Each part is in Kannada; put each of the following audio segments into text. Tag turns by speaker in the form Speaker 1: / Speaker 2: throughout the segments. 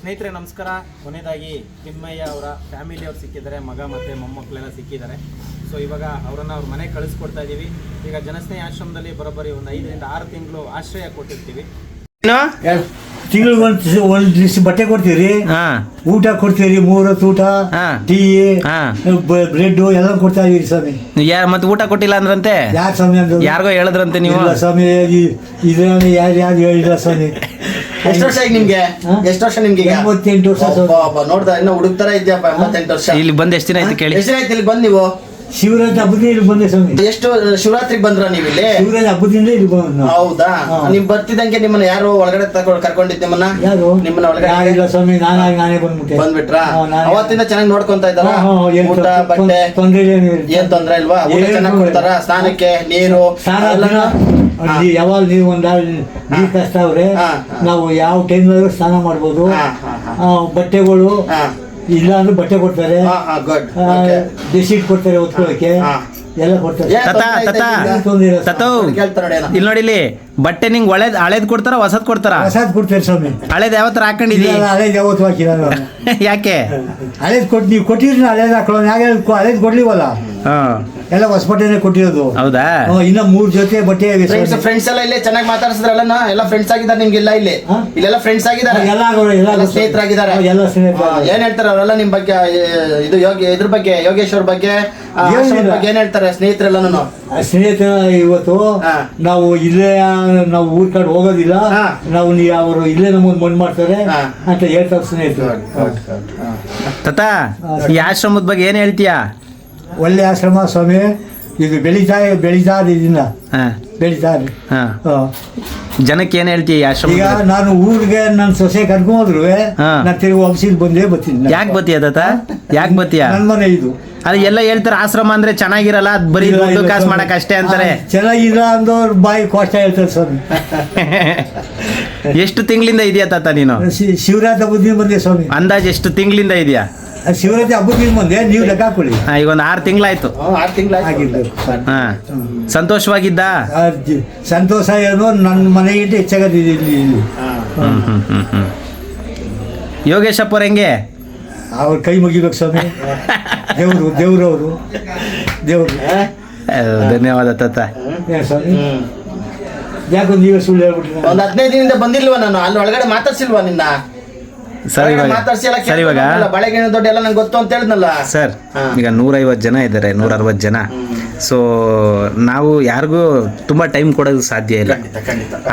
Speaker 1: ಸ್ನೇಹಿತರೆ ನಮಸ್ಕಾರ. ಕೊನೆಯದಾಗಿ ತಿಮ್ಮಯ್ಯ ಅವರ ಫ್ಯಾಮಿಲಿ ಅವ್ರು ಸಿಕ್ಕಿದ್ದಾರೆ ಮಗ ಮತ್ತು ಮೊಮ್ಮಕ್ಕಳೆಲ್ಲ ಸಿಕ್ಕಿದ್ದಾರೆ. ಸೊ ಇವಾಗ ಅವರನ್ನು ಅವ್ರ ಮನೆಗೆ ಕಳಿಸ್ಕೊಡ್ತಾ ಇದ್ದೀವಿ ಈಗ ಜನಸ್ನೇಹಿ ಆಶ್ರಮದಲ್ಲಿ ಬರೋಬ್ಬರಿ ಒಂದು ಐದರಿಂದ ಆರು ತಿಂಗಳು ಆಶ್ರಯ ಕೊಟ್ಟಿರ್ತೀವಿ.
Speaker 2: ತಿಂಗಳಿಗೆ ಒಂದು ಒಂದು ದಿವಸ ಬಟ್ಟೆ ಕೊಡ್ತೀವಿ
Speaker 1: ಹಾ.
Speaker 2: ಊಟ ಕೊಡ್ತೀವಿ ಮೂರು ಹೊತ್ತು ಊಟ
Speaker 1: ಹಾ.
Speaker 2: ಟೀ
Speaker 1: ಹಾ.
Speaker 2: ಬ್ರೆಡ್ ಎಲ್ಲ ಕೊಡ್ತಾ ಇದೀವಿ ಸ್ವಾಮಿ.
Speaker 1: ಯಾರು ಮತ್ತೆ ಊಟ ಕೊಟ್ಟಿಲ್ಲ ಅಂದ್ರಂತೆ?
Speaker 2: ಯಾರು ಸ್ವಾಮಿ
Speaker 1: ಯಾರಿಗೋ ಹೇಳಿದ್ರಂತೆ ನೀವು?
Speaker 2: ಇಲ್ಲ ಸ್ವಾಮಿ ಇದ್ರಲ್ಲಿ ಯಾರು ಯಾರು ಹೇಳಿಲ್ಲ ಸ್ವಾಮಿ.
Speaker 3: ಎಷ್ಟು ವರ್ಷ ಈಗ ನಿಮ್ಗೆ? ಎಷ್ಟು ವರ್ಷ ನಿಮ್ಗೆ ಈಗ?
Speaker 2: ಎಂಬತ್ತೆಂಟು ವರ್ಷ
Speaker 3: ನೋಡ್ತಾ ಇನ್ನ ಹುಡುಕ್ತಾರ ಇದ್ಯಾಪ ಎಂಬತ್ತೆಂಟು ವರ್ಷ.
Speaker 1: ಇಲ್ಲಿ ಬಂದ್ ಎಷ್ಟು ದಿನ ಆಯ್ತು ಕೇಳಿ.
Speaker 3: ಎಷ್ಟು ಆಯ್ತು ಇಲ್ಲಿ ಬಂದ್ ನೀವು?
Speaker 2: ಶಿವರಾತ್ರಿ ಹಬ್ಬದಿಂದ ಇಲ್ಲಿ ಬಂದೆ ಸ್ವಾಮಿ.
Speaker 3: ಎಷ್ಟು ಶಿವರಾತ್ರಿ ಬಂದ್ರ ನೀವು ಇಲ್ಲಿ
Speaker 2: ಶಿವರಾತ್ರಿ ಹಬ್ಬದಿಂದ ಇಲ್ಲಿ ಬಂದ
Speaker 3: ಹೌದಾ? ನೀವು ಬರ್ತಿದಂಗೆ ನಿಮ್ಮನ್ನ ಯಾರು ಒಳಗಡೆ ತಗೊಂಡ್ ಕರ್ಕೊಂಡಿದ್ದೆ ನಿಮ್ಮನ್ನ?
Speaker 2: ಯಾರು?
Speaker 3: ನಿಮ್ಮನ್ನ ಒಳಗಡೆ?
Speaker 2: ಇಲ್ಲ ಸ್ವಾಮಿ ನಾನಾಗಿ ನಾನೇ ಬಂದ್ಬಿಟ್ಟೆ.
Speaker 3: ಬಂದ್ಬಿಟ್ರ? ಅವತ್ತಿಂದ ಚೆನ್ನಾಗಿ ನೋಡ್ಕೊಂತ ಇದ್ದಾರ? ಊಟ ಬಟ್ಟೆ?
Speaker 2: ತೊಂದ್ರೆ ಏನು
Speaker 3: ಏನ್ ತೊಂದ್ರೆ ಇಲ್ವಾ? ಊಟ ಚೆನ್ನಾಗಿ ಕೊಡ್ತಾರ. ಸ್ನಾನಕ್ಕೆ ನೀರು
Speaker 2: ಯಾವಾಗ ನೀವು ಒಂದ್ ನೀರು ಕಷ್ಟ ಅವ್ರೆ. ನಾವು ಯಾವ ಟೈಮ್ ಸ್ನಾನ ಮಾಡ್ಬೋದು. ಬಟ್ಟೆಗಳು. ಇಲ್ಲ ಅಂದ್ರೆ ಬಟ್ಟೆ ಕೊಡ್ತಾರೆ. ಬೆಡ್ಶೀಟ್ ಕೊಡ್ತಾರೆ ಓದ್ಕೊಳಕ್ಕೆ
Speaker 3: ಹಾ.
Speaker 2: ಎಲ್ಲ ಕೊಡ್ತಾರೆ. ಇಲ್ಲಿ
Speaker 1: ನೋಡಿಲಿ ಬಟ್ಟೆ ನಿಂಗೆ ಒಳ್ಳೇದ್ ಹಳೇದ್ ಕೊಡ್ತಾರ ಹೊಸದ್ ಕೊಡ್ತಾರ?
Speaker 2: ಪ್ರಸಾದ್ ಕೊಡ್ತಾರೆ ಸ್ವಾಮಿ.
Speaker 1: ಹಳೇದ್ ಯಾವ ತರ ಹಾಕೊಂಡಿದಿ
Speaker 2: ಇಲ್ಲ, ಹಳೇದ್ ಯಾವತ್ತು ಹಾಕಿಲ್ಲ ನಾನು.
Speaker 1: ಯಾಕೆ?
Speaker 2: ಹಳೇದ್ ಕೊಟ್ಟು ನೀವು ಕೊಟ್ಟಿರಿ ಹಳೇದ್ ಹಾಕೊಳ್ಳೋಣ ಯಾಕೆ ಹಳೇದ್ ಕೊಡ್ಲಿವಲ್ಲ?
Speaker 1: ಹಾ.
Speaker 2: ಎಲ್ಲ ಹೊಸ ಬಟ್ಟೆನೆ ಕೊಟ್ಟಿರೋದು.
Speaker 1: ಹೌದಾ?
Speaker 2: ಹ್ಮ್, ಇನ್ನ ಮೂರ್ ಜೊತೆ ಬಟ್ಟೆ
Speaker 3: ಫ್ರೆಂಡ್ಸ್
Speaker 2: ಸ್ವಾಮಿ.
Speaker 3: ಫ್ರೆಂಡ್ಸ್ ಎಲ್ಲ ಇಲ್ಲೇ ಚೆನ್ನಾಗಿ ಮಾತಾಡ್ಸಿದ್ರಲ್ಲ ಎಲ್ಲ ಫ್ರೆಂಡ್ಸ್ ಆಗಿದ್ದಾರೆ ನಿಮ್ಗೆ ಇಲ್ಲ ಇಲ್ಲಿ.
Speaker 2: ಹಾ?
Speaker 3: ಇಲ್ಲೆಲ್ಲ ಫ್ರೆಂಡ್ಸ್ ಆಗಿದ್ದಾರೆ.
Speaker 2: ಎಲ್ಲ ಆಗೋರು, ಎಲ್ಲ
Speaker 3: ಎಲ್ಲ
Speaker 2: ಆಗೋರು.
Speaker 3: ಸ್ನೇಹಿತರಾಗಿದ್ದಾರೆ.
Speaker 2: ಹಾ, ಎಲ್ಲ ಸ್ನೇಹಿತ
Speaker 3: ಹಾ, ಏನ್ ಹೇಳ್ತಾರೆ ಅವರೆಲ್ಲ ನಿಮ್ ಬಗ್ಗೆ ಏ, ಇದು ಯೋಗಿ ಇದ್ರ ಬಗ್ಗೆ ಯೋಗೇಶ್ವರ್ ಬಗ್ಗೆ ಆ,
Speaker 2: ಏನಿಲ್ಲ.
Speaker 3: ಆಶ್ರಮದ ಬಗ್ಗೆ ಏನ್ ಹೇಳ್ತಾರೆ ಸ್ನೇಹಿತರೆಲ್ಲನೂ?
Speaker 2: ಆ ಸ್ನೇಹಿತರ ಇವತ್ತು
Speaker 3: ಹಾ.
Speaker 2: ನಾವು ಇಲ್ಲೇ ನಾವು ಊರ್ ಕಡೆ ಹೋಗೋದಿಲ್ಲ. ನಾವು ನೀವು ಅವರು ಇಲ್ಲೇ ನಮ್ಗೊಂದು ಮಣ್ಣು ಮಾಡ್ತಾರೆ. ಅಂತ ಹೇಳ್ತಾರೆ ಸ್ನೇಹಿತರು.
Speaker 1: ತಾತ ಈ ಆಶ್ರಮದ ಬಗ್ಗೆ ಏನು ಹೇಳ್ತೀಯಾ?
Speaker 2: ಒಳ್ಳೆ ಆಶ್ರಮ ಸ್ವಾಮಿ ಇದು ಬೆಳೀತಾ ಬೆಳೀತಾ ಇದೆ ಇದನ್ನ
Speaker 1: ಹಾ.
Speaker 2: ಬೆಳೀತಾ ಇದೆ.
Speaker 1: ಹಾ.
Speaker 2: ಹಾ.
Speaker 1: ಜನಕ್ಕೆ ಏನ್ ಆಶ್ರಮ
Speaker 2: ಈಗ ನಾನು ಊರಿಗೆ ನನ್ನ ಸೊಸೆ ಕರ್ಕೊಂಡ್ರು
Speaker 1: ಹಾ.
Speaker 2: ನಾನು ತಿರುಗಿ ಆಫೀಸಿಗೆ ಬಂದೇ ಬರ್ತೀನಿ
Speaker 1: ಯಾಕೆ ಬತ್ತೀಯ ತಾತ? ಯಾಕೆ ಬತ್ತೀಯ
Speaker 2: ನನ್ನ ಮನೆ ಇದು.
Speaker 1: ಅದು ಎಲ್ಲ ಹೇಳ್ತಾರೆ ಆಶ್ರಮ ಅಂದ್ರೆ ಚೆನ್ನಾಗಿರಲ್ಲ ಅದ್ ಬರೀ
Speaker 2: ಇಲ್ಲ,
Speaker 1: ದುಡ್ಡು
Speaker 2: ಇಲ್ಲ
Speaker 1: ಕಾಸು
Speaker 2: ಸ್ವಾಮಿ.
Speaker 1: ಮಾಡಕ್ ಅಷ್ಟೇ ಅಂತಾರೆ.
Speaker 2: ಆ, ಚೆನ್ನಾಗಿಲ್ಲ ಅಂದವ್ರು ಬಾಯಿ ಕೋಷ್ಟ ಹೇಳ್ತಾರೆ ಸ್ವಾಮಿ
Speaker 1: ಎಷ್ಟು ತಿಂಗಳಿಂದ ಇದೆಯಾ ತಾತ ನೀನು?
Speaker 2: ಶಿ- ಶಿವರಾತ್ರಿ ಹಬ್ಬದಿಂದ ಬಂದೆ ಸ್ವಾಮಿ
Speaker 1: ಅಂದಾಜ್ ಎಷ್ಟು ತಿಂಗಳಿಂದ ಇದೆಯಾ?
Speaker 2: ಶಿವರಾತ್ರಿ ಹಬ್ಬದಿಂದ ಮುಂದೆ ನೀವು ಲೆಕ್ಕ ಹಾಕೊಳ್ಳಿ.
Speaker 1: ಹಾ, ಈಗ ಒಂದು ಆರು ತಿಂಗಳಾಯ್ತು.
Speaker 3: ಆರು ತಿಂಗಳಾಗಿದ್ದು
Speaker 2: ಆಗಿದ್ದು
Speaker 1: ಹಾ ಸಂತೋಷವಾಗಿದ್ದ?
Speaker 2: ಸಂತೋಷ ಏನೋ ನನ್ನ ಮನೆಗಿಂತ ಹೆಚ್ಚಾಗದಿದೆ ಇಲ್ಲಿ ಇಲ್ಲಿ.
Speaker 1: ಹ್ಮ್ ಹ್ಮ್ ಹ್ಮ್ ಹ್ಮ್. ಯೋಗೇಶಪ್ಪ ಅವ್ರ ಹೆಂಗೆ?
Speaker 2: ಅವ್ರ ಕೈ ಮುಗಿಬೇಕು ಸ್ವಾಮಿ. ದೇವರು ದೇವ್ರವರು ಅವರು.
Speaker 1: ದೇವ್ರು. ಧನ್ಯವಾದ ತಾತ.
Speaker 2: ಸ್ವಾಮಿ. ಯಾಕೋ ನೀವೇ ಸುಳ್ಳು ಹೇಳ್ಬಿಟ್ರಿ.
Speaker 3: ಒಂದು ಹದಿನೈದು ದಿನದಿಂದ ಬಂದಿಲ್ವಾ ನಾನು? ಅಲ್ಲಿ ಒಳಗಡೆ ಮಾತಾಡ್ಸಿಲ್ವಾ ನಿನ್ನ?
Speaker 1: ಸರ್ ಇವಾಗ ಸರ್ ಇವಾಗ
Speaker 3: ಬಳೆಗಿನ ದೊಡ್ಡ ಎಲ್ಲ ನಂಗೆ ಗೊತ್ತು ಅಂತ ಹೇಳಿದ್ನಲ್ಲ.
Speaker 1: ಸರ್ ಈಗ ನೂರೈವತ್ತು ಜನ ಇದ್ದಾರೆ ನೂರ ಅರವತ್ತು ಜನ. ಸೊ ನಾವು ಯಾರಿಗೂ ತುಂಬಾ ಟೈಮ್ ಕೊಡೋದು ಸಾಧ್ಯ ಇಲ್ಲ.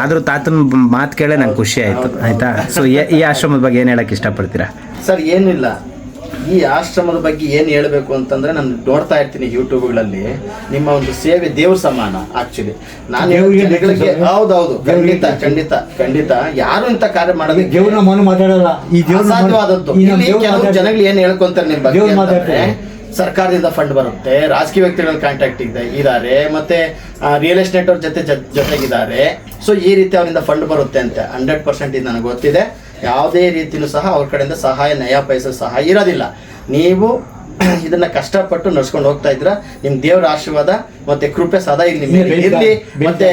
Speaker 1: ಆದರೂ ತಾತನ ಮಾತು ಕೇಳೇ ನಂಗೆ ಖುಷಿ ಆಯ್ತು ಆಯ್ತಾ? ಸೊ ಈ ಆಶ್ರಮದ ಬಗ್ಗೆ ಏನ್ ಹೇಳಕ್ ಇಷ್ಟಪಡ್ತೀರಾ?
Speaker 3: ಸರ್ ಏನಿಲ್ಲ. ಈ ಆಶ್ರಮದ ಬಗ್ಗೆ ಏನು ಹೇಳಬೇಕು ಅಂತಂದ್ರೆ ನಾನು ನೋಡ್ತಾ ಇರ್ತೀನಿ ಯೂಟ್ಯೂಬ್ಗಳಲ್ಲಿ. ನಿಮ್ಮ ಒಂದು ಸೇವೆ ದೇವ್ರ ಸಮಾನ ಆಕ್ಚುಲಿ ನಾನು ಹೌದೌದು ಖಂಡಿತ ಖಂಡಿತ ಖಂಡಿತ. ಯಾರು ಇಂಥ ಕಾರ್ಯ ಮಾಡಲಿ
Speaker 2: ದೇವ್ರ ಮನು ಮಾತಾಡಲ್ಲ. ಈ ದೇವ್ರ
Speaker 3: ಅಸಾಧ್ಯವಾದದ್ದು. ಕೆಲವು ಜನಗಳು ಏನ್ ಹೇಳ್ಕೊಂತಾರೆ ನಿಮ್ಮ ಬಗ್ಗೆ. ಸರ್ಕಾರದಿಂದ ಫಂಡ್ ಬರುತ್ತೆ ರಾಜಕೀಯ ವ್ಯಕ್ತಿಗಳ ಕಾಂಟ್ಯಾಕ್ಟ್ ಇದೆ ಇದ್ದಾರೆ ಮತ್ತೆ ರಿಯಲ್ ಎಸ್ಟೇಟ್ ಅವ್ರ ಜೊತೆ ಜೊತೆ- ಜೊತೆಗಿದ್ದಾರೆ. ಸೊ ಈ ರೀತಿ ಅವರಿಂದ ಫಂಡ್ ಬರುತ್ತೆ ಅಂತ ಹಂಡ್ರೆಡ್ ಪರ್ಸೆಂಟ್ ಇದು ನನಗೆ ಗೊತ್ತಿದೆ. ಯಾವುದೇ ರೀತಿಯೂ ಸಹ ಅವ್ರ ಕಡೆಯಿಂದ ಸಹಾಯ ನಯ ಪೈಸೆ ಸಹ ಇರೋದಿಲ್ಲ. ನೀವು ಇದನ್ನ ಕಷ್ಟಪಟ್ಟು ನಡ್ಸ್ಕೊಂಡು ಹೋಗ್ತಾ ಇದ್ರ ನಿಮ್ ದೇವ್ರ ಆಶೀರ್ವಾದ ಮತ್ತೆ ಕೃಪೆ ಸದಾ ಇಲ್ಲಿ ಇರ್ಲಿ ಮತ್ತೆ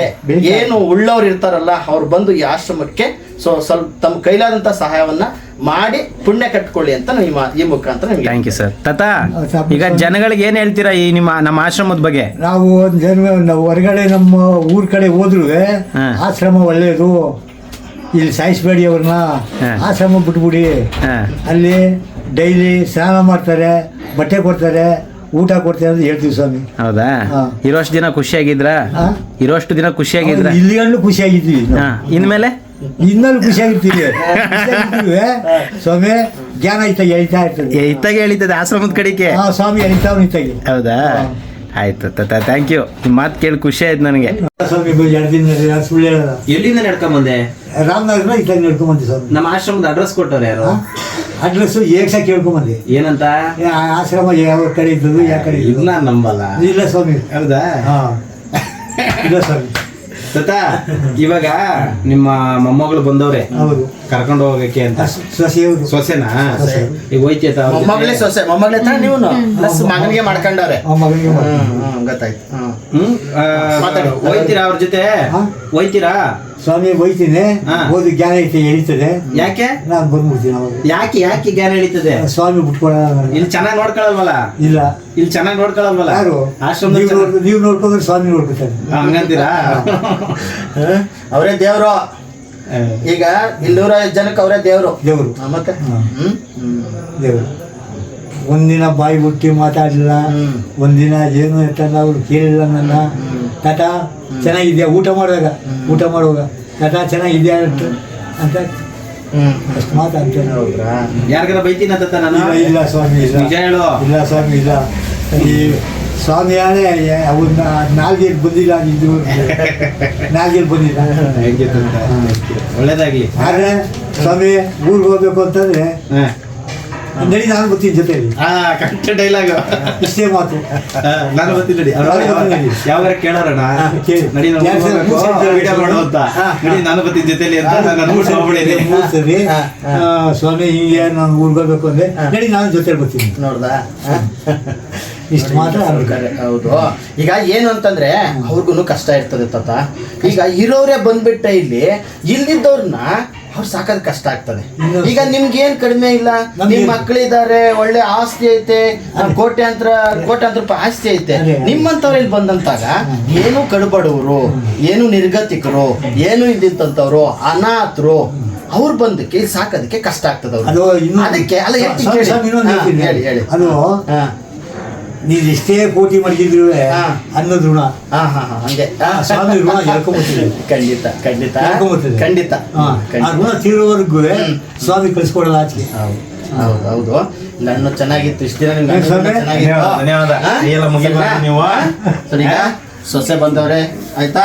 Speaker 3: ಏನು ಉಳ್ಳವ್ರು ಇರ್ತಾರಲ್ಲ ಅವ್ರು ಬಂದು ಈ ಆಶ್ರಮಕ್ಕೆ ಸೊ ಸ್ವಲ್ಪ ತಮ್ಮ ಕೈಲಾದಂತ ಸಹಾಯವನ್ನ ಮಾಡಿ ಪುಣ್ಯ ಕಟ್ಕೊಳ್ಳಿ ಅಂತ ನಿಮ್ಮ ಈ ಮುಖಾಂತರ ನಿಮಗೆ
Speaker 1: ಥ್ಯಾಂಕ್ ಯು ಸರ್ ತತಾ ಈಗ ಜನಗಳಿಗೆ ಏನ್ ಹೇಳ್ತೀರಾ ಈ ನಿಮ್ಮ ನಮ್ಮ ಆಶ್ರಮದ ಬಗ್ಗೆ?
Speaker 2: ನಾವು ಒಂದ್ ಜನ ನಾವು ಹೊರಗಡೆ ನಮ್ಮ ಊರ್ ಕಡೆ ಹೋದ್ರು ಆಶ್ರಮ ಒಳ್ಳೇದು. ಇಲ್ಲಿ ಸಾಯಿಸ್ಬೇಡಿ ಅವ್ರನ್ನ. ಆಶ್ರಮ ಬಿಟ್ಬಿಡಿ. ಅಲ್ಲಿ ಡೈಲಿ ಸ್ನಾನ ಮಾಡ್ತಾರೆ ಬಟ್ಟೆ ಕೊಡ್ತಾರೆ ಊಟ ಕೊಡ್ತಾರೆ ಅಂತ ಹೇಳ್ತೀವಿ ಸ್ವಾಮಿ.
Speaker 1: ಹೌದಾ. ಇರೋಷ್ಟು ದಿನ ಖುಷಿಯಾಗಿದ್ರ. ಇರೋಷ್ಟು ದಿನ ಖುಷಿಯಾಗಿದ್ರ?
Speaker 2: ಇಲ್ಲಿ ನಾವು.
Speaker 1: ಹಾ. ಇನ್ಮೇಲೆ?
Speaker 2: ಇನ್ನೂ ಖುಷಿಯಾಗಿರ್ತೀವಿ. ಸ್ವಾಮಿ ಜ್ಞಾನ ಇತ್ತಾಗ ಎಳಿತಾ ಇರ್ತದೆ.
Speaker 1: ಇತ್ತಾಗ ಹೇಳಿತದೆ ಆಶ್ರಮದ ಕಡೆಗೆ?
Speaker 2: ಆ ಸ್ವಾಮಿ ಎಳಿತಾವ್ ಇತ್ತಾಗಿ.
Speaker 1: ಹೌದಾ. ಆಯ್ತು ತಾತ ಥ್ಯಾಂಕ್ ಯು ನಿಮ್ಮ ಮಾತು ಕೇಳಿ ಖುಷಿ ಆಯ್ತು ನನಗೆ.
Speaker 2: ಸ್ವಾಮಿ ಎರಡು ದಿನ ಸುಳ್ಳು ಹೇಳಲ್ಲ
Speaker 1: ಎಲ್ಲಿಂದ ನಡ್ಕೊಂಬಂದೆ
Speaker 2: ರಾಮನಗರ ಇಲ್ಲಿ ನಡ್ಕೊಂಬಂದಿ ಸ್ವಾಮಿ.
Speaker 1: ನಮ್ಮ ಆಶ್ರಮದ ಅಡ್ರೆಸ್ ಕೊಟ್ಟವ್ರೆ ಯಾರು?
Speaker 2: ಅಡ್ರೆಸ್ ಏಕ್ಸ ಕೇಳ್ಕೊಂಬಂದಿ
Speaker 1: ಏನಂತ?
Speaker 2: ಏ, ಆ ಆಶ್ರಮ ಯಾವ ಕಡೆ ಇದ್ದದ್ದು ಯಾವ ಕಡೆ
Speaker 1: ಇಲ್ಲ ನಂಬಲ್ಲ.
Speaker 2: ಇಲ್ಲ ಸ್ವಾಮಿ.
Speaker 1: ಹೌದಾ?
Speaker 2: ಹಾ. ಇಲ್ಲ ಸ್ವಾಮಿ.
Speaker 1: ತಾತ ಇವಾಗ ನಿಮ್ಮ ಮೊಮ್ಮಗಳು ಬಂದವ್ರೆ.
Speaker 2: ಹೌದು.
Speaker 1: ಕರ್ಕೊಂಡು ಹೋಗಕ್ಕೆ ಅಂತ. ಸೊಸೆನಾ?
Speaker 2: ಸೊಸೆ.
Speaker 1: ಈಗ ಹೋಯ್ತಿ ಆತ ಅವ್ರ
Speaker 3: ಮೊಮ್ಮಗಳೇ ಸೊಸೆ ಮೊಮ್ಮಗಳೇ ತರ ನೀವು ಪ್ಲಸ್ ಮಗನಿಗೆ ಮಾಡ್ಕೊಂಡವ್ರೆ. ಗೊತ್ತಾಯ್ತು. ಹ್ಮ್.
Speaker 1: ಹೋಯ್ತೀರಾ ಅವ್ರ ಜೊತೆ? ಹೋಯ್ತೀರಾ?
Speaker 2: ಸ್ವಾಮಿ ಬೈತೀನಿ
Speaker 4: ಹಾ.
Speaker 2: ಓದಿ ಜ್ಞಾನ ಐತೆ ಎಳಿತದೆ.
Speaker 4: ಯಾಕೆ?
Speaker 2: ನಾನು ಬಂದ್ಬಿಡ್ತೀನಿ ಅವಾಗ.
Speaker 4: ಯಾಕೆ ಯಾಕೆ ಜ್ಞಾನ ಹಿಡಿತದೆ
Speaker 2: ಸ್ವಾಮಿ ಬಿಟ್ಕೊಳ
Speaker 4: ಇಲ್ಲಿ ಚೆನ್ನಾಗಿ ನೋಡ್ಕೊಳಲ್ವಲ್ಲ?
Speaker 2: ಇಲ್ಲ.
Speaker 4: ಇಲ್ಲಿ ಚೆನ್ನಾಗಿ ನೋಡ್ಕೊಳಲ್ವಲ್ಲ?
Speaker 2: ಯಾರು?
Speaker 4: ಆಶ್ರಮದಲ್ಲಿ
Speaker 2: ನೀವು
Speaker 4: ಚೆನ್ನಾಗ್-
Speaker 2: ನೋಡ್- ನೀವು ನೋಡ್ಕೊಂಡ್ರೆ ಸ್ವಾಮಿ ನೋಡ್ಕೊತಾರೆ
Speaker 4: ಹಂಗಂತೀರಾ?
Speaker 3: ಅವರೇ ದೇವ್ರು. ಈಗ ಇನ್ನೂರ ಜನಕ್ಕೆ ಅವರೇ ದೇವ್ರು.
Speaker 2: ದೇವರು.
Speaker 3: ಮತ್ತೆ. ಹ್ಮ್ ಹ್ಮ್.
Speaker 2: ದೇವರು. ಒಂದಿನ ಬಾಯಿ ಬಿಟ್ಟು ಮಾತಾಡಲಿಲ್ಲ.
Speaker 3: ಹ್ಮ್.
Speaker 2: ಒಂದಿನ ಏನು ಅಂತ ಅವ್ರು ಕೇಳಿಲ್ಲ ನನ್ನ. ತಾತ ಚೆನ್ನಾಗಿದ್ಯಾ? ಊಟ ಮಾಡುವಾಗ? ಊಟ ಮಾಡುವಾಗ? ನಟ ಚೆನ್ನಾಗಿದ್ಯಾ? ಅಂತ ಅಷ್ಟು ಮಾತು
Speaker 3: ಅಂತ
Speaker 4: ಯಾರಿಗಾರ ಬೈತೀನಿ ಅಂತ ನಾನು?
Speaker 2: ಇಲ್ಲ ಸ್ವಾಮಿ ಇಲ್ಲ.
Speaker 4: ಹೇಳು.
Speaker 2: ಇಲ್ಲ ಸ್ವಾಮಿ ಇಲ್ಲ. ಈ ಸ್ವಾಮಿ ಯಾರೇ ಅವನ್ನ ನಾಲ್ಗೇನು ಬಂದಿಲ್ಲ ಇದು ನಾಲ್ಗೇನು ಬಂದಿಲ್ಲ.
Speaker 4: ಒಳ್ಳೇದಾಗ್ಲಿ.
Speaker 2: ಆದ್ರೆ ಸ್ವಾಮಿ ಊರಿಗೆ ಹೋಗ್ಬೇಕು ಅಂತಂದ್ರೆ
Speaker 4: ಹಾ.
Speaker 2: ನಡಿ ನಾನು ಬರ್ತೀನಿ ಜೊತೆಲಿ
Speaker 4: ಆ ಕರೆಕ್ಟ್ ಡೈಲಾಗ್
Speaker 2: ಇಷ್ಟೇ ಮಾತು
Speaker 4: ನಾನು ಬರ್ತೀನಿ ನಡಿ. ಯಾವಾಗ ಕೇಳಾರಣ
Speaker 2: ಕೇಳಿ.
Speaker 4: ನಡಿ ವಿಡಿಯೋ ಮಾಡು ಅಂತ ನಡಿ ನಾನು ಬರ್ತೀನಿ ಜೊತೆಲಿ ಅಂತ ನಾನು
Speaker 2: ಸರಿ ಸ್ವಾಮಿ ಹಿಂಗೆ ನಾನು ಊರಿಗೆ ಹೋಗ್ಬೇಕು ಅಂದ್ರೆ ನಡಿ ನಾನು ಜೊತೆಲಿ ಬರ್ತೀನಿ
Speaker 3: ನೋಡ್ದಾ
Speaker 2: ಇಷ್ಟು ಮಾತ್ರ
Speaker 3: ಹೌದು ಈಗ ಏನು ಅಂತಂದ್ರೆ ಅವ್ರಿಗೂ ಕಷ್ಟ ಇರ್ತದೆ ತಾತ ಈಗ ಇರೋರೇ ಬಂದ್ಬಿಟ್ಟ ಇಲ್ಲಿ ಇಲ್ದಿದ್ದವ್ರನ್ನ ಅವ್ರು ಸಾಕೋದು ಕಷ್ಟ ಆಗ್ತದೆ. ಈಗ ನಿಮ್ಗೆ ಏನ್ ಕಡಿಮೆ ಇಲ್ಲ? ನಿಮ್ ಮಕ್ಕಳಿದ್ದಾರೆ ಒಳ್ಳೆ ಆಸ್ತಿ ಐತೆ ಕೋಟ್ಯಾಂತರ ಕೋಟ್ಯಾಂತರ ರೂಪಾಯಿ ಆಸ್ತಿ ಐತೆ. ನಿಮ್ಮಂತವ್ರು ಇಲ್ಲಿ ಬಂದಂತಾಗ ಏನು ಕಡುಬಡವರು ಏನು ನಿರ್ಗತಿಕರು ಏನು ಇದ್ದಂತವ್ರು ಅನಾಥರು ಅವ್ರು ಬಂದಕ್ಕೆ ಸಾಕೋದಕ್ಕೆ ಕಷ್ಟ ಆಗ್ತದೆ. ಅದಕ್ಕೆ ಅಲ್ಲ. ಹೇಳಿ ಹೇಳಿ.
Speaker 2: ಅದು ನೀನು ಎಷ್ಟೇ ಕೋಟಿ ಮಡಗಿದ್ರು
Speaker 3: ಹಾ.
Speaker 2: ಅನ್ನೋದು ಋಣ.
Speaker 3: ಹಾ ಹಾ ಹಾ ಹಂಗೆ.
Speaker 2: ಆ, ಸ್ವಾಮಿ ಋಣ ಎಳ್ಕೊಂಬರ್ತೀವಿ.
Speaker 3: ಖಂಡಿತ ಖಂಡಿತ. ಖಂಡಿತ.
Speaker 2: ಹಾ, ಆ ಋಣ ತೀರೋವರೆಗೂ ಸ್ವಾಮಿ ಕಳಿಸ್ಕೊಡಲ್ಲ ಆಚೆ.
Speaker 3: ಹೌದು ಹೌದು ಹೌದು. ನಾನು ಚೆನ್ನಾಗಿತ್ತು ಇಷ್ಟು ದಿನ
Speaker 4: ನೀವು.
Speaker 3: ಸರಿ ಸೊಸೆ ಬಂದವ್ರೆ ಆಯ್ತಾ?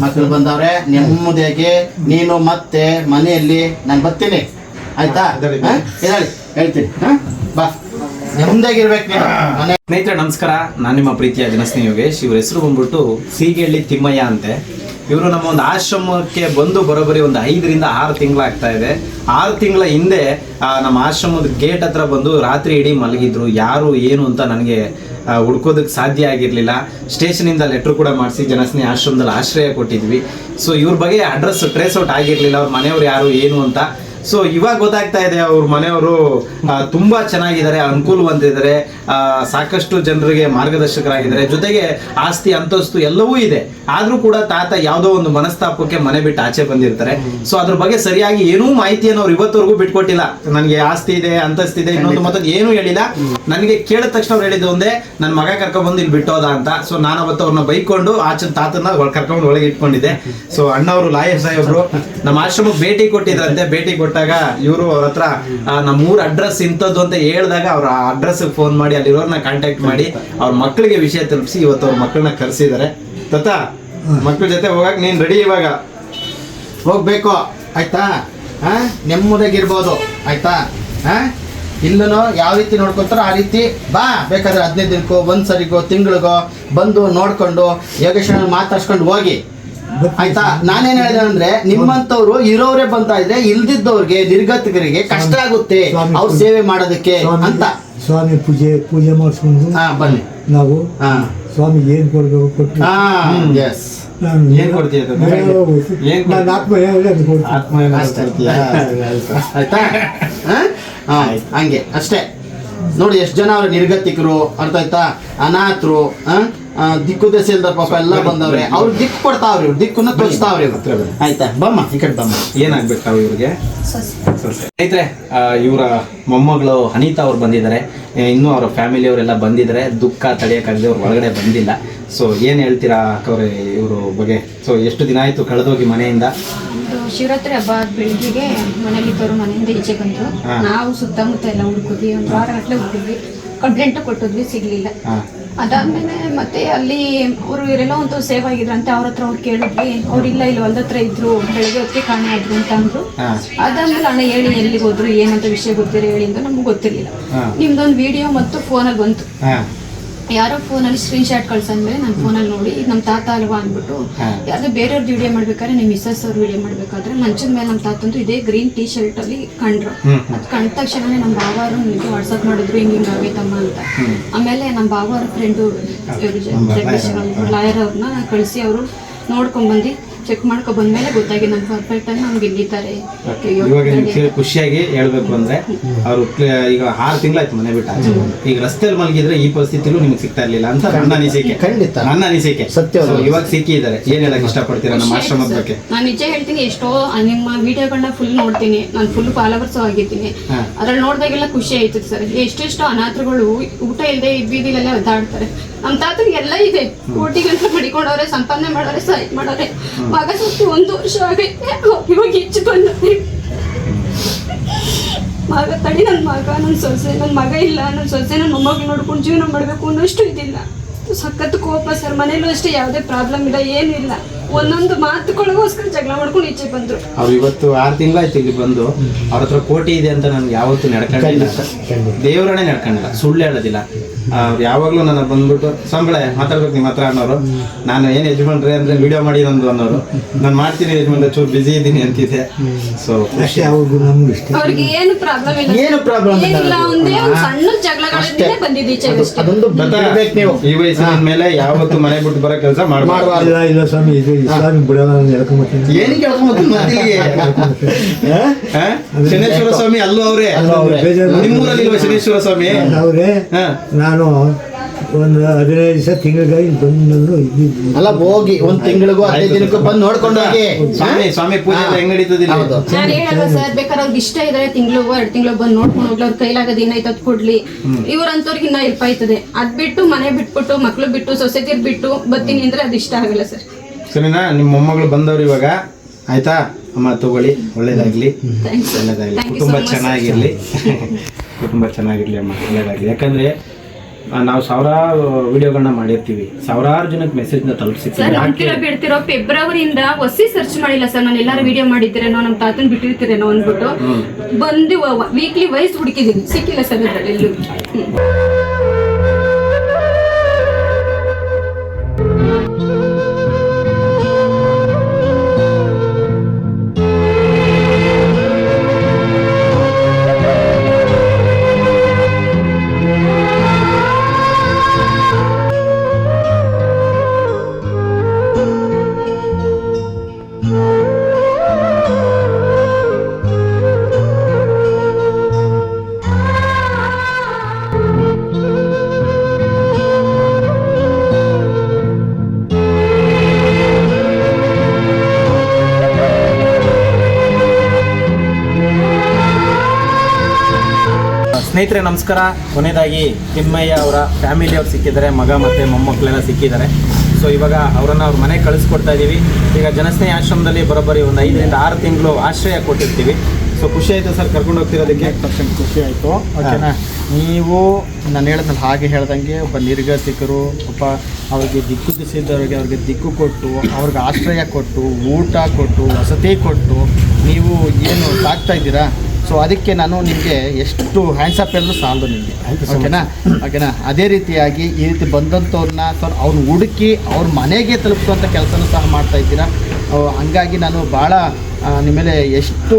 Speaker 3: ಮಕ್ಕಳು ಬಂದವ್ರೆ ನೆಮ್ಮದಿಯಾಗಿ ನೀನು ಮತ್ತೆ ಮನೆಯಲ್ಲಿ ನಾನು ಬರ್ತೀನಿ. ಆಯ್ತಾ? ಹೇಳಿ ಹೇಳ್ತೀನಿ. ಹಾ? ಬಾ. ನೆಮ್ಮದಿಯಾಗಿರ್ಬೇಕು ನೀನು ಮನೆ
Speaker 1: ಸ್ನೇಹಿತರೆ ನಮಸ್ಕಾರ. ನಾನು ನಿಮ್ಮ ಪ್ರೀತಿಯ ಜನಸ್ನೇಹಿ ಯೋಗೇಶ್. ಇವ್ರ ಹೆಸರು ಬಂದ್ಬಿಟ್ಟು ಸೀಗೆಹಳ್ಳಿ ತಿಮ್ಮಯ್ಯ ಅಂತೆ. ಇವರು ನಮ್ಮ ಒಂದು ಆಶ್ರಮಕ್ಕೆ ಬಂದು ಬರೋಬ್ಬರಿ ಒಂದು ಐದರಿಂದ ಆರು ತಿಂಗಳಾಗ್ತಾ ಇದೆ. ಆರು ತಿಂಗಳ ಹಿಂದೆ ನಮ್ಮ ಆಶ್ರಮದ ಗೇಟ್ ಹತ್ರ ಬಂದು ರಾತ್ರಿ ಇಡೀ ಮಲಗಿದ್ರು. ಯಾರು ಏನು ಅಂತ ನನಗೆ ಹುಡ್ಕೋದಕ್ಕೆ ಸಾಧ್ಯ ಆಗಿರಲಿಲ್ಲ. ಸ್ಟೇಷನಿಂದ ಲೆಟ್ರ್ ಕೂಡ ಮಾಡಿಸಿ ಜನಸ್ನೇಹಿ ಆಶ್ರಮದಲ್ಲಿ ಆಶ್ರಯ ಕೊಟ್ಟಿದ್ವಿ. ಸೊ ಇವ್ರ ಬಗ್ಗೆ ಅಡ್ರೆಸ್ ಟ್ರೇಸ್ ಔಟ್ ಆಗಿರಲಿಲ್ಲ. ಅವ್ರ ಮನೆಯವ್ರು ಯಾರು ಏನು ಅಂತ. ಸೊ ಇವಾಗ ಗೊತ್ತಾಗ್ತಾ ಇದೆ ಅವ್ರ ಮನೆಯವರು ತುಂಬಾ ಚೆನ್ನಾಗಿದ್ದಾರೆ ಅನುಕೂಲವಂತಿದ್ದಾರೆ ಆ, ಸಾಕಷ್ಟು ಜನರಿಗೆ ಮಾರ್ಗದರ್ಶಕರಾಗಿದ್ದಾರೆ. ಜೊತೆಗೆ ಆಸ್ತಿ ಅಂತಸ್ತು ಎಲ್ಲವೂ ಇದೆ. ಆದ್ರೂ ಕೂಡ ತಾತ ಯಾವುದೋ ಒಂದು ಮನಸ್ತಾಪಕ್ಕೆ ಮನೆ ಬಿಟ್ಟು ಆಚೆ ಬಂದಿರ್ತಾರೆ. ಸೊ ಅದ್ರ ಬಗ್ಗೆ ಸರಿಯಾಗಿ ಏನೂ ಮಾಹಿತಿಯನ್ನು ಅವ್ರು ಇವತ್ತವರೆಗೂ ಬಿಟ್ಕೊಟ್ಟಿಲ್ಲ. ನನಗೆ ಆಸ್ತಿ ಇದೆ ಅಂತಸ್ತಿದೆ ಇನ್ನೊಂದು ಮತ್ತೊಂದು ಏನು ಹೇಳಿಲ್ಲ. ನನಗೆ ಕೇಳಿದ ತಕ್ಷಣ ಅವ್ರು ಹೇಳಿದ್ದು ಒಂದೇ ನನ್ನ ಮಗ ಕರ್ಕೊಂಡ್ಬಂದು ಇಲ್ಲಿ ಬಿಟ್ಟೋದ ಅಂತ. ಸೊ ನಾನು ಅವತ್ತು ಅವ್ರನ್ನ ಬೈಕೊಂಡು ಆಚೆ ತಾತನ ಕರ್ಕೊಂಡು ಒಳಗೆ ಇಟ್ಕೊಂಡಿದ್ದೆ. ಸೊ ಅಣ್ಣವರು ಲಾಯರ್ ಸಾಹೇಬ್ರು ನಮ್ಮ ಆಶ್ರಮಕ್ಕೆ ಭೇಟಿ ಕೊಟ್ಟಿದ್ರಂತೆ ಭೇಟಿ ಕೊಟ್ಟಾಗ ಇವರು ಅವ್ರ ಹತ್ರ ಆ, ನಮ್ಮ ಊರ ಅಡ್ರೆಸ್ ಇಂಥದ್ದು ಅಂತ ಹೇಳಿದಾಗ ಅವ್ರ ಅಡ್ರೆಸ್ ಫೋನ್ ಮಾಡಿ ಅಲ್ಲಿರೋರ್ನ ಕಾಂಟ್ಯಾಕ್ಟ್ ಮಾಡಿ ಅವ್ರ ಮಕ್ಕಳಿಗೆ ವಿಷಯ ತಲುಪಿಸಿ ಇವತ್ತು ಅವ್ರ ಮಕ್ಕಳನ್ನ ಕರೆಸಿದ್ದಾರೆ. ತತ್ತ ಮಕ್ಕಳ ಜೊತೆ ಹೋಗಕ್ ನೀನ್ ರೆಡಿ ಇವಾಗ?
Speaker 3: ಹೋಗ್ಬೇಕು. ಆಯ್ತಾ? ಹಾ ನೆಮ್ಮದಾಗಿರ್ಬೋದು ಆಯ್ತಾ? ಹಾ ಇಲ್ಲೂ ಯಾವ ರೀತಿ ನೋಡ್ಕೊತಾರೋ ಆ ರೀತಿ ಬಾ. ಬೇಕಾದ್ರೆ ಹದಿನೈದು ದಿನಕ್ಕೋ ಒಂದ್ ಸರಿಗೋ ತಿಂಗಳಿಗೋ ಬಂದು ನೋಡ್ಕೊಂಡು ಯೋಗೇಶ್ವರ ಮಾತಾಡ್ಸ್ಕೊಂಡು ಹೋಗಿ. ಆಯ್ತಾ? ನಾನೇನ್ ಹೇಳಿದೆ ಅಂದ್ರೆ ನಿಮ್ಮಂತವ್ರು ಇರೋರೇ ಬಂತಾ ಇದ್ರೆ ಇಲ್ದಿದ್ದವ್ರಿಗೆ ನಿರ್ಗತಿಕರಿಗೆ ಕಷ್ಟ ಆಗುತ್ತೆ. ಅವ್ರ ಸೇವೆ ಮಾಡೋದಕ್ಕೆ ಅಂತ.
Speaker 2: ಸ್ವಾಮಿ ಪೂಜೆ ಪೂಜೆ ಮಾಡಿಸ್ಕೊಂಡು
Speaker 3: ಹಾ ಬನ್ನಿ.
Speaker 2: ನಾವು
Speaker 3: ಹಾ.
Speaker 2: ಸ್ವಾಮಿ ಏನ್ ಕೊಡ್ಬೇಕು ಕೊಟ್ಟು
Speaker 3: ಹಾ ಎಸ್
Speaker 2: ನಾನು
Speaker 1: ಏನ್ ಕೊಡ್ತೀಯ ಅದು? ಏನ್
Speaker 2: ನಾನು ಆತ್ಮ ಹೇಳಿ
Speaker 1: ಆತ್ಮ ಏನಾದ್ರು
Speaker 3: ಅಷ್ಟೇ.
Speaker 1: ಕೊಡ್ತೀಯಾ?
Speaker 3: ಆಯ್ತಾ. ಹಂಗೆ. ಅಷ್ಟೇ. ನೋಡಿ ಎಷ್ಟು ಜನ ಅವ್ರ ನಿರ್ಗತಿಕರು ಅರ್ಥ ಆಯ್ತಾ? ಅನಾಥರು ದಿಕ್ಕು ದೆಸೆ ಇಲ್ದ ಪಾಪ ಎಲ್ಲ ಬಂದವ್ರೆ. ಅವ್ರು ದಿಕ್ಕು ಕೊಡ್ತಾವ್ರಿ ಇವ್ರು ದಿಕ್ಕನ್ನ ತೋರಿಸ್ತಾವ್ರಿ.
Speaker 1: ಹತ್ರ.
Speaker 3: ಆಯ್ತಾ? ಬಮ್ಮ ಈ ಕಡೆ ಬಮ್ಮ.
Speaker 1: ಏನಾಗ್ಬೇಕು ಇವ್ರಿಗೆ? ಸ್ನೇಹಿತರೆ ಇವರ ಮೊಮ್ಮಗಳು ಅನಿತಾ ಅವ್ರು ಬಂದಿದ್ದಾರೆ. ಇನ್ನು ಅವರ ಫ್ಯಾಮಿಲಿ ಅವರೆಲ್ಲ ಬಂದಿದ್ದಾರೆ. ದುಃಖ ತಡೆಯೋಕ್ಕಾಗದೆ ಅವ್ರು ಒಳಗಡೆ ಬಂದಿಲ್ಲ. ಸೊ ಏನು ಹೇಳ್ತೀರಾ ಅಕ್ಕವ್ರೆ ಇವರು ಬಗ್ಗೆ? ಸೊ ಎಷ್ಟು ದಿನ ಆಯ್ತು ಕಳೆದೋಗಿ ಮನೆಯಿಂದ?
Speaker 5: ಇದು ಶಿವರಾತ್ರಿ ಹಬ್ಬ ಆದ ಮನೇಲಿ ಮನೇಲಿದ್ದವರು ಮನೆಯಿಂದ ಈಚೆ ಬಂದ್ರು. ನಾವು ಸುತ್ತಮುತ್ತ ಎಲ್ಲ ಹುಡುಕಿದ್ವಿ. ಒಂದು ವಾರ ಗಟ್ಟಲೆ ಹುಡುಕಿದ್ವಿ. ಕಂಪ್ಲೇಂಟ್ ಕೊಟ್ಟಿದ್ವಿ ಸಿಗ್ಲಿಲ್ಲ.
Speaker 1: ಹಾಂ.
Speaker 5: ಅದಾದ್ಮೇಲೆ ಮತ್ತೆ ಅಲ್ಲಿ ಅವರು ಇವರೆಲ್ಲ ಒಂದು ಸೇವ್ ಆಗಿದ್ರಂತೆ ಅವ್ರ ಹತ್ರ ಅವ್ರು ಕೇಳಿದ್ವಿ. ಅವ್ರು ಇಲ್ಲ ಇಲ್ಲಿ ಹೊಲ್ದ ಹತ್ರ ಇದ್ರು ಬೆಳಗ್ಗೆ ಹೊತ್ತಿಗೆ ಕಾಣೆ ಆದ್ರು ಅಂತ ಅಂದ್ರು. ಅದಾದ್ಮೇಲೆ ಅಣ್ಣ ಹೇಳಿ ಎಲ್ಲಿಗೆ ಹೋದ್ರು ಏನಂತ ವಿಷಯ ಗೊತ್ತಿರ ಹೇಳಿ ಅಂತ ನಮ್ಗೆ ಗೊತ್ತಿರ್ಲಿಲ್ಲ. ನಿಮ್ದೊಂದು ವಿಡಿಯೋ ಮತ್ತು ಫೋನಲ್ಲಿ ಬಂತು. ಯಾರೋ ಫೋನಲ್ಲಿ ಸ್ಕ್ರೀನ್ ಶಾಟ್ ಕಳ್ಸಂದ್ಮೇಲೆ ನಾನು ಫೋನಲ್ಲಿ ನೋಡಿ ಇದು ನಮ್ಮ ತಾತ ಅಲ್ವಾ ಅಂದ್ಬಿಟ್ಟು. ಬೇರೆಯವ್ರ ಬೇರೆಯವ್ರದ್ದು ವಿಡಿಯೋ ಮಾಡ್ಬೇಕಾದ್ರೆ ನಿಮ್ಮ ಮಿಸ್ಸಸ್ ಅವ್ರು ವಿಡಿಯೋ ಮಾಡ್ಬೇಕಾದ್ರೆ ಮಂಚದ ಮೇಲೆ ನಮ್ಮ ತಾತಂದು ಇದೇ ಗ್ರೀನ್ ಟೀ ಶರ್ಟ್ ಅಲ್ಲಿ ಕಂಡ್ರು. ಅದು ಕಂಡ ತಕ್ಷಣನೇ ನಮ್ಮ ಬಾವಾರು ನಿಮಗೆ ವಾಟ್ಸಪ್ ಮಾಡಿದ್ರು ಹಿಂಗೆ ಹಿಂಗೆ ಆಗೈತಮ್ಮ ಅಂತ. ಆಮೇಲೆ ನಮ್ಮ ಬಾವಾರ ಫ್ರೆಂಡು ಜಗದೀಶ್ ಲಾಯರ್ ಅವ್ರನ್ನ ಕಳಿಸಿ ಅವರು ನೋಡ್ಕೊಂಡ್ ಬಂದು. ಚೆಕ್ ಮಾಡ್ಕೊ ಬಂದ್ಮೇಲೆ ಗೊತ್ತಾಗಿ ನಮ್ಗೆ ಪರ್ಫೆಕ್ಟ್ ಆಗಿ ನಮ್ಗೆ ಇಲ್ಲಿದ್ದಾರೆ
Speaker 1: ಇವಾಗ ನಿಮ್ಗೆ ಖುಷಿಯಾಗಿ ಹೇಳ್ಬೇಕು ಅಂದ್ರೆ ಅವರು ಈಗ ಆರು ತಿಂಗಳಾಯ್ತು ಮನೆ ಬಿಟ್ಟ ಆಚೆ ಬಂದು. ಈಗ ರಸ್ತೆಯಲ್ಲಿ ಮಲಗಿದ್ರೆ ಈ ಪರಿಸ್ಥಿತಿಲೂ ನಿಮ್ಗೆ ಸಿಗ್ತಾ ಇರ್ಲಿಲ್ಲ ಅಂತ ನನ್ನ ಅನಿಸಿಕೆ.
Speaker 3: ಖಂಡಿತ.
Speaker 1: ನನ್ನ ಅನಿಸಿಕೆ.
Speaker 3: ಸತ್ಯ.
Speaker 1: ಇವಾಗ ಸಿಕ್ಕಿದ್ದಾರೆ ಏನ್ ಹೇಳಕ್ ಇಷ್ಟಪಡ್ತೀರಾ ನಮ್ಮ ಆಶ್ರಮದ ಬಗ್ಗೆ?
Speaker 5: ನಾನು ನಿಜ ಹೇಳ್ತೀನಿ ಎಷ್ಟೋ ನಿಮ್ಮ ವಿಡಿಯೋಗಳನ್ನ ಫುಲ್ ನೋಡ್ತೀನಿ. ನಾನು ಫುಲ್ ಫಾಲೋವರ್ಸ್ ಆಗಿದ್ದೀನಿ. ಅದ್ರಲ್ಲಿ ನೋಡಿದಾಗೆಲ್ಲ ಖುಷಿ ಆಯ್ತು ಸರ್. ಎಷ್ಟೆಷ್ಟು ಅನಾಥಗಳು ಊಟ ಇಲ್ಲದೆ ಬೀದಿಲೆಲ್ಲ ಒದ್ದಾಡ್ತಾರೆ ನಮ್ಮ ತಾತನಿಗೆ ಎಲ್ಲ ಇದೆ. ಕೋಟಿ ಕೆಲಸ ಮಡಿಕೊಂಡವ್ರೆ ಸಂಪಾದನೆ ಮಾಡೋರೆ ಸಹಾಯ ಮಾಡೋರೆ. ಮಗ ಒಂದು ವರ್ಷ ಆಗೈತೆ ಇವಾಗ ಹೆಚ್ಚು ಬಂದವ್ರೆ ಮಗ, ತಡಿ ನನ್ನ ಮಗ ನನ್ನ ಸೊಸೆ ನನ್ನ ಮಗ ಇಲ್ಲ ನನ್ನ ಸೊಸೆ ನನ್ನ ಮೊಮ್ಮಗಳು ನೋಡ್ಕೊಂಡು ಜೀವನ ಮಾಡಬೇಕು ಅನ್ನೋಷ್ಟು ಇದಿಲ್ಲ. ಸಖತ್ ಕೋಪ ಸರ್ ಮನೇಲೂ ಅಷ್ಟೇ ಯಾವುದೇ ಪ್ರಾಬ್ಲಮ್ ಇಲ್ಲ ಏನಿಲ್ಲ ಒಂದೊಂದು ಮಾತುಗಳಿಗೋಸ್ಕರ ಜಗಳ ಮಾಡ್ಕೊಂಡು ಈಚೆ ಬಂದ್ರು.
Speaker 1: ಅವ್ರು ಇವತ್ತು ಆರು ತಿಂಗಳಾಯ್ತು ಇಲ್ಲಿ ಬಂದು ಅವ್ರ ಹತ್ರ ಕೋಟಿ ಇದೆ ಅಂತ ನನ್ಗೆ ಯಾವತ್ತೂ ನಡ್ಕೊಂಡಿಲ್ಲ. ದೇವರನ್ನೇ ನಡ್ಕೊಂಡಿಲ್ಲ ಸುಳ್ಳು ಹೇಳೋದಿಲ್ಲ. ಅವ್ರು ಯಾವಾಗಲೂ ನನ್ನ ಬಂದ್ಬಿಟ್ಟು ಸಂಬಳ ಮಾತಾಡ್ಬೇಕು ನಿಮ್ಮ ಹತ್ರ ಅನ್ನೋರು. ನಾನು ಏನು ಯಜಮಾನ್ರಿ ಅಂದ್ರೆ ವಿಡಿಯೋ ಮಾಡಿ ನಂದು ಅನ್ನೋರು. ನಾನು ಮಾಡ್ತೀನಿ ಯಜಮಾನ್ರೆ ಚೂರು ಬಿಸಿ ಇದ್ದೀನಿ ಅಂತಿದ್ದೆ. ಸೊ
Speaker 2: ಅಷ್ಟೇ ಅವ್ರಿಗೂ ನಮ್ಗೆ ಇಷ್ಟ.
Speaker 5: ಅವ್ರಿಗೆ ಏನು ಪ್ರಾಬ್ಲಮ್ ಇಲ್ಲ.
Speaker 3: ಏನು problem ಇಲ್ಲ.
Speaker 5: ಒಂದೇ ಒಂದು ಸಣ್ಣ ಜಗಳಗಳಿಂದಲೇ ಬಂದಿದ್ದು ಈಚೆ ಅಷ್ಟೇ.
Speaker 3: ಅದೊಂದು ನೀವು.
Speaker 1: ಈ ವಯಸ್ಸಿನ ಮೇಲೆ ಯಾವತ್ತು ಮನೆ ಬಿಟ್ಟು ಬರೋ ಕೆಲಸ ಮಾಡಬಾರ್ದು.
Speaker 2: ಇಲ್ಲ ಇಲ್ಲ ಸ್ವಾಮಿ ಇದು ಇಸ್ಲಾಮಿ ಬಿಡಲ್ಲ ನಾನು ಹೇಳ್ಕೊಂಬತ್ತೀನಿ
Speaker 1: ಏನಕ್ಕೆ ಹೇಳ್ಕೊಂಬತ್ತು ಮತ್ತಿಲ್ಲಿಗೆ? ಶನೇಶ್ವರ ಸ್ವಾಮಿ ಅಲ್ಲೂ ಅವ್ರೆ. ನಿಮ್ಮೂರಲ್ಲಿ ಇಲ್ವಾ ಶನೇಶ್ವರ ಸ್ವಾಮಿ?
Speaker 2: ಅವ್ರೆ. ನಾನು ಒಂದು ಹದಿನೈದು ದಿವಸ ತಿಂಗಳಿಗಾಗಿ ಬಂದು ಇದ್ದಿದ್ದು.
Speaker 3: ಅಲ್ಲ ಹೋಗಿ ಒಂದ್ ತಿಂಗಳಿಗೂ ಹದಿನೈದು ದಿನಕ್ಕೂ ಬಂದು ನೋಡ್ಕೊಂಡು ಹೋಗಿ.
Speaker 1: ಸ್ವಾಮಿ ಸ್ವಾಮಿ ಪೂಜೆ ಹೆಂಗ್ ನಡೀತದೆ?
Speaker 5: ನಾನು ಹೇಳಲ್ಲ ಸರ್ ಬೇಕಾದ್ರೆ ಅವ್ರಿಗೆ ಇಷ್ಟ ಇದ್ರೆ ತಿಂಗಳಿಗೂ ಎರಡು ತಿಂಗಳು ಬಂದು ನೋಡ್ಕೊಂಡು ಹೋಗ್ಲಿ ಅವ್ರ ಕೈಲಾಗದ ಏನಾಯ್ತು ಅದ್ ಕೊಡ್ಲಿ. ಇವ್ರಂತವ್ರಿಗೆ ಇನ್ನ ಹೆಲ್ಪ್ ಆಯ್ತದೆ. ಅದ್ ಬಿಟ್ಟು ಮನೆ ಬಿಟ್ಬಿಟ್ಟು ಮಕ್ಳು ಬಿಟ್ಟು ಸೊಸೈಟಿ ಬಿಟ್ಟು ಬರ್ತೀನಿ ಅಂದ್ರೆ ಅದ್ ಇಷ್ಟ ಆಗಲ್ಲ ಸರ್.
Speaker 1: ಸರಿನಾ ನಿಮ್ಮ ಮೊಮ್ಮಗಳು ಬಂದವ್ರು ಇವಾಗ. ಆಯ್ತಾ? ಅಮ್ಮ ತಗೊಳ್ಳಿ. ಒಳ್ಳೇದಾಗ್ಲಿ. ಒಳ್ಳೇದಾಗ್ಲಿ. ಕುಟುಂಬ. ಚೆನ್ನಾಗಿರ್ಲಿ. ಕುಟುಂಬ ಚೆನ್ನಾಗಿರ್ಲಿ ಅಮ್ಮ. ಒಳ್ಳೇದಾಗ್ಲಿ. ಯಾಕಂದ್ರೆ ನಾವು ಸಾವಿರಾರು ವಿಡಿಯೋಗಳನ್ನ ಮಾಡಿರ್ತೀವಿ. ಸಾವಿರಾರು ಜನಕ್ಕೆ ಮೆಸೇಜ್ನ ತಲುಪಿಸಿರ್ತೀವಿ.
Speaker 5: ನಂಬ್ತಿರೋ ಬಿಡ್ತಿರೋ ಫೆಬ್ರವರಿಯಿಂದ ಹೊಸಿ ಸರ್ಚ್ ಮಾಡಿಲ್ಲ ಸರ್ ನಾನು ಎಲ್ಲಾರು ವಿಡಿಯೋ ಮಾಡಿದ್ದೀರೇನೋ ನಮ್ಮ ತಾತನ್ ಬಿಟ್ಟಿರ್ತೀರೇನೋ ಅಂದ್ಬಿಟ್ಟು ಬಂದು ವೀಕ್ಲಿ ವೈಸ್ ಹುಡುಕಿದೀನಿ ಸಿಕ್ಕಿಲ್ಲ ಸರ್ ಎಲ್ಲೂ
Speaker 1: ಸ್ನೇಹಿತರೆ, ನಮಸ್ಕಾರ. ಕೊನೆಯದಾಗಿ ತಿಮ್ಮಯ್ಯ ಅವರ ಫ್ಯಾಮಿಲಿ ಅವ್ರು ಸಿಕ್ಕಿದ್ದಾರೆ, ಮಗ ಮತ್ತು ಮೊಮ್ಮಕ್ಕಳೆಲ್ಲ ಸಿಕ್ಕಿದ್ದಾರೆ. ಸೊ ಇವಾಗ ಅವರನ್ನು ಅವ್ರ ಮನೆಗೆ ಕಳಿಸ್ಕೊಡ್ತಾ ಇದ್ದೀವಿ ಈಗ ಜನಸ್ನೇಹಿ ಆಶ್ರಮದಲ್ಲಿ ಬರೋಬ್ಬರಿ ಒಂದು ಐದರಿಂದ ಆರು ತಿಂಗಳು ಆಶ್ರಯ ಕೊಟ್ಟಿರ್ತೀವಿ. ಸೊ ಖುಷಿ ಆಯಿತು ಸರ್ ಕರ್ಕೊಂಡು ಹೋಗ್ತಿರೋದಕ್ಕೆ?
Speaker 3: ಪರ್ಸೆಂಟ್ ಖುಷಿ ಆಯಿತು. ಓಕೆನಾ ನೀವು ನಾನು ಹೇಳಿದ್ನಲ್ಲ, ಹಾಗೆ ಹೇಳ್ದಂಗೆ ಒಬ್ಬ ನಿರ್ಗತಿಕರು ಒಬ್ಬ ಅವ್ರಿಗೆ ದಿಕ್ಕು ಬಿಸಿದ್ದವ್ರಿಗೆ ಅವ್ರಿಗೆ ದಿಕ್ಕು ಕೊಟ್ಟು, ಅವ್ರಿಗೆ ಆಶ್ರಯ ಕೊಟ್ಟು, ಊಟ ಕೊಟ್ಟು, ವಸತಿ ಕೊಟ್ಟು, ನೀವು ಏನು ಸಾಕ್ತಾ ಸೊ ಅದಕ್ಕೆ ನಾನು ನಿಮಗೆ ಎಷ್ಟು ಹ್ಯಾಂಡ್ಸಪ್ ಹೇಳಿದ್ರು ಸಾಲದು ನಿಮಗೆ. ಓಕೆನಾ ಓಕೆನಾ ಅದೇ ರೀತಿಯಾಗಿ ಈ ರೀತಿ ಬಂದಂಥವ್ರನ್ನ ಸರ್ ಅವ್ರನ್ನ ಹುಡುಕಿ ಅವ್ರ ಮನೆಗೆ ತಲುಪಿಸುವಂಥ ಕೆಲಸನೂ ಸಹ ಮಾಡ್ತಾ ಇದ್ದೀರಾ. ಹಂಗಾಗಿ ನಾನು ಭಾಳ ಆ, ನಿಮ್ಮ ಮೇಲೆ ಎಷ್ಟು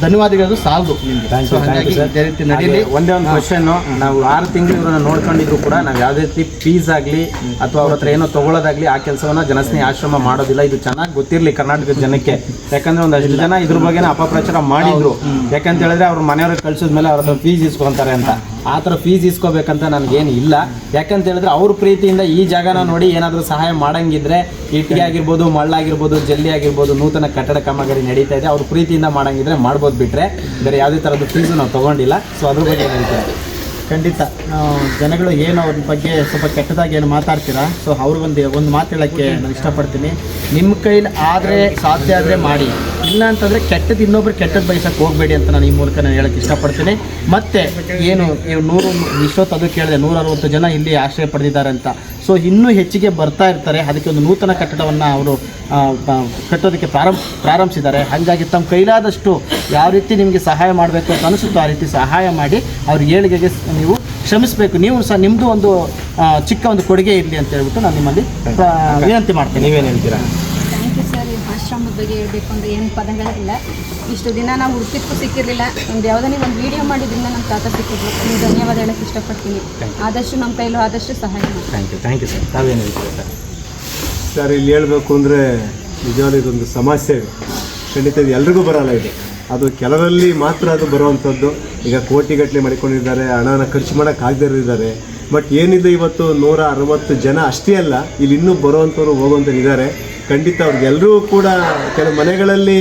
Speaker 3: ಧನ್ಯವಾದಗಳು ಸಾಲದು ನಿಮಗೆ. ಸೊ ಹಾಗಾಗಿ ಇದೇ ರೀತಿ ನಡೀಲಿ.
Speaker 1: ಹಾಗೆ ಒಂದೇ ಒಂದು ಕ್ವಶನ್ ನಾವು ಆರು ತಿಂಗಳು ಇವ್ರನ್ನ ನೋಡ್ಕೊಂಡಿದ್ರು ಕೂಡ ನಾವು ಯಾವುದೇ ರೀತಿ ಫೀಸ್ ಆಗಲಿ ಅಥವಾ ಅವ್ರ ಹತ್ರ ಏನೋ ತಗೊಳ್ಳೋದಾಗ್ಲಿ ಆ ಕೆಲಸವನ್ನ ಜನಸ್ನೇಹಿ ಆಶ್ರಮ ಮಾಡೋದಿಲ್ಲ. ಇದು ಚೆನ್ನಾಗಿ ಗೊತ್ತಿರಲಿ ಕರ್ನಾಟಕದ ಜನಕ್ಕೆ. ಯಾಕಂದ್ರೆ ಒಂದಷ್ಟು ಜನ ಇದ್ರ ಬಗ್ಗೆನ ಅಪಪ್ರಚಾರ ಮಾಡಿದ್ರು. ಯಾಕಂತ ಹೇಳಿದ್ರೆ ಅವ್ರ ಮನೆಯವ್ರಿಗೆ ಕಳ್ಸಿದ್ಮೇಲೆ ಅವ್ರ ಹತ್ರ ಫೀಸ್ ಇಸ್ಕೊಂತಾರೆ ಅಂತ. ಆ ಥರ ಫೀಸ್ ಇಸ್ಕೋಬೇಕಂತ ನನಗೇನು ಇಲ್ಲ. ಯಾಕಂತ ಹೇಳಿದ್ರೆ ಅವ್ರ ಪ್ರೀತಿಯಿಂದ ಈ ಜಾಗನ ನೋಡಿ ಏನಾದರೂ ಸಹಾಯ ಮಾಡಂಗಿದ್ರೆ ಇಟ್ಟಿಗೆ ಆಗಿರ್ಬೋದು ಮಳ್ಳಾಗಿರ್ಬೋದು ಜಲ್ಲಿ ಆಗಿರ್ಬೋದು, ನೂತನ ಕಟ್ಟಡ ಕಾಮಗಾರಿ ನಡೀತಾ ಇದೆ. ಅವ್ರ ಪ್ರೀತಿಯಿಂದ ಮಾಡಂಗಿದ್ರೆ ಮಾಡ್ಬೋದು ಬಿಟ್ಟರೆ ಬೇರೆ ಯಾವುದೇ ಥರದ ಫೀಸು ನಾವು ತಗೊಂಡಿಲ್ಲ. ಸೊ ಅದ್ರ ಬಗ್ಗೆ ಹೇಳ್ತೀನಿ
Speaker 3: ಖಂಡಿತ. ಜನಗಳು ಏನು ಅವ್ರ ಬಗ್ಗೆ ಸ್ವಲ್ಪ ಕೆಟ್ಟದಾಗಿ ಏನು ಮಾತಾಡ್ತೀರಾ? ಸೊ ಅವ್ರಿಗೊಂದು ಒಂದು ಮಾತು ಹೇಳೋಕ್ಕೆ ನಾನು ಇಷ್ಟಪಡ್ತೀನಿ. ನಿಮ್ಮ ಕೈಲಿ ಆದರೆ ಸಾಧ್ಯ ಆದರೆ ಮಾಡಿ. ಇಲ್ಲ ಅಂತಂದರೆ ಕೆಟ್ಟದ್ದು ಇನ್ನೊಬ್ರು ಕೆಟ್ಟದ್ದು ಬಯಸಕ್ಕೆ ಹೋಗಬೇಡಿ ಅಂತ ನಾನು ಈ ಮೂಲಕ ನಾನು ಹೇಳಕ್ಕೆ ಇಷ್ಟಪಡ್ತೀನಿ. ಮತ್ತು ಏನು ನೂರು, ಇಷ್ಟೊತ್ತು ಅದು ಕೇಳಿದೆ, ನೂರ ಜನ ಇಲ್ಲಿ ಆಶ್ರಯ ಪಡೆದಿದ್ದಾರೆ ಅಂತ. ಸೊ ಇನ್ನೂ ಹೆಚ್ಚಿಗೆ ಬರ್ತಾ ಇರ್ತಾರೆ. ಅದಕ್ಕೆ ಒಂದು ನೂತನ ಕಟ್ಟಡವನ್ನು ಅವರು ಕಟ್ಟೋದಕ್ಕೆ ಪ್ರಾರಂಭ, ಪ್ರಾರಂಭಿಸಿದ್ದಾರೆ. ಹಾಗಾಗಿ ತಮ್ಮ ಕೈಲಾದಷ್ಟು ಯಾವ ರೀತಿ ನಿಮಗೆ ಸಹಾಯ ಮಾಡಬೇಕು ಅಂತ ಅನಿಸುತ್ತೋ ಆ ರೀತಿ ಸಹಾಯ ಮಾಡಿ ಅವ್ರ ಏಳಿಗೆಗೆ ನೀವು ಶ್ರಮಿಸಬೇಕು. ನೀವು ಸಹ ನಿಮ್ಮದು ಒಂದು ಚಿಕ್ಕ ಒಂದು ಕೊಡುಗೆ ಇರಲಿ ಅಂತ ಹೇಳ್ಬಿಟ್ಟು ನಾನು ನಿಮ್ಮಲ್ಲಿ ವಿನಂತಿ ಮಾಡ್ತೀನಿ.
Speaker 1: ನೀವೇನು ಹೇಳ್ತೀರಾ?
Speaker 5: Thank you sir. ಈ ಆಶ್ರಮದ ಬಗ್ಗೆ ಹೇಳಬೇಕು ಅಂದರೆ ಏನು ಪದಗಳಿಲ್ಲ. ಇಷ್ಟು ದಿನ ನಾವು ಹುಡುಕಿದ್ಗೂ ಸಿಕ್ಕಿರಲಿಲ್ಲ. ಒಂದು ಯಾವುದೇ ಒಂದು ವಿಡಿಯೋ ಮಾಡಿದ್ರಿಂದ ನಮ್ಮ ತಾತ ಸಿಕ್ಕಿದ್ರು. ನೀವು ಧನ್ಯವಾದ ಹೇಳಕ್ಕೆ ಇಷ್ಟಪಡ್ತೀನಿ. ಆದಷ್ಟು ನಮ್ಮ ಕೈಲೂ ಆದಷ್ಟು ಸಹಾಯ ಮಾಡಿ.
Speaker 1: Thank you. Thank you sir. ತಾವೇನು ಹೇಳ್ತೀರಾ ಸರ್?
Speaker 6: ಸರ್ ಇಲ್ಲಿ ಹೇಳಬೇಕು ಅಂದರೆ ನಿಜವಾದ ಇದೊಂದು ಸಮಸ್ಯೆ. ಖಂಡಿತ ಇದು ಎಲ್ರಿಗೂ ಬರಲ್ಲ ಇದು. ಅದು ಕೆಲವರಲ್ಲಿ ಮಾತ್ರ ಅದು ಬರುವಂಥದ್ದು. ಈಗ ಕೋಟಿಗಟ್ಟಲೆ ಮಾಡಿಕೊಂಡಿದ್ದಾರೆ, ಹಣನ ಖರ್ಚು ಮಾಡೋಕ್ಕಾಗದಿರಿದ್ದಾರೆ ಬಟ್ ಏನಿದೆ ಇವತ್ತು ನೂರ ಅರವತ್ತು ಜನ ಅಷ್ಟೇ ಅಲ್ಲ, ಇಲ್ಲಿ ಇನ್ನೂ ಬರುವಂಥವ್ರು ಹೋಗುವಂಥವ್ರು ಇದ್ದಾರೆ. ಖಂಡಿತ ಅವ್ರಿಗೆಲ್ಲರೂ ಕೂಡ ಕೆಲವು ಮನೆಗಳಲ್ಲಿ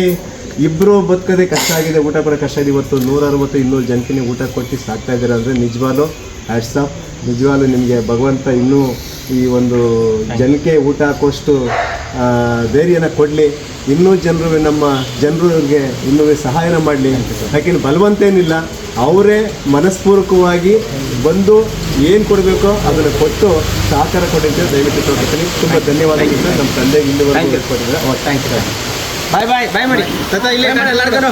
Speaker 6: ಇಬ್ಬರು ಬದುಕೋದೇ ಕಷ್ಟ ಆಗಿದೆ, ಊಟ ಕೂಡ ಕಷ್ಟ ಆಗಿದೆ. ಇವತ್ತು ನೂರ ಅರವತ್ತು ಇನ್ನೂರು ಜನಕ್ಕೆ ಊಟ ಕೊಟ್ಟು ಸಾಕ್ತಾ ಇದ್ದಾರೆ ಅಂದರೆ ನಿಜವಾಗ್ಲೂ ಆಫ್. ನಿಜವಾಗ್ಲೂ ನಿಮಗೆ ಭಗವಂತ ಇನ್ನೂ ಈ ಒಂದು ಜನಕ್ಕೆ ಊಟ ಹಾಕೋಷ್ಟು ಧೈರ್ಯನ ಕೊಡಲಿ. ಇನ್ನೂ ಜನರು ನಮ್ಮ ಜನರಿಗೆ ಇನ್ನೂ ಸಹಾಯನ ಮಾಡಲಿ. ಯಾಕೆಂದ್ರೆ ಬಲವಂತ ಏನಿಲ್ಲ ಅವರೇ ಮನಸ್ಪೂರ್ವಕವಾಗಿ ಬಂದು ಏನು ಕೊಡಬೇಕೋ ಅದನ್ನು ಕೊಟ್ಟು ಸಹಕಾರ ಕೊಡಿ ಅಂತ ದಯವಿಟ್ಟು ತೋರಿಸ್ತೀನಿ ತುಂಬ ಧನ್ಯವಾದಗಳು ನಮ್ಮ ತಂದೆ ಇಲ್ಲಿವರೆಗೂ ಕೊಟ್ಟಿದ್ದಾರೆ
Speaker 1: ಥ್ಯಾಂಕ್ ಯು ಬಾಯ್ ಬಾಯ್ ಬಾಯ್ ಮಾಡಿ ತಾತ ಇಲ್ಲೇ ಎಲ್ಲರಿಗೂ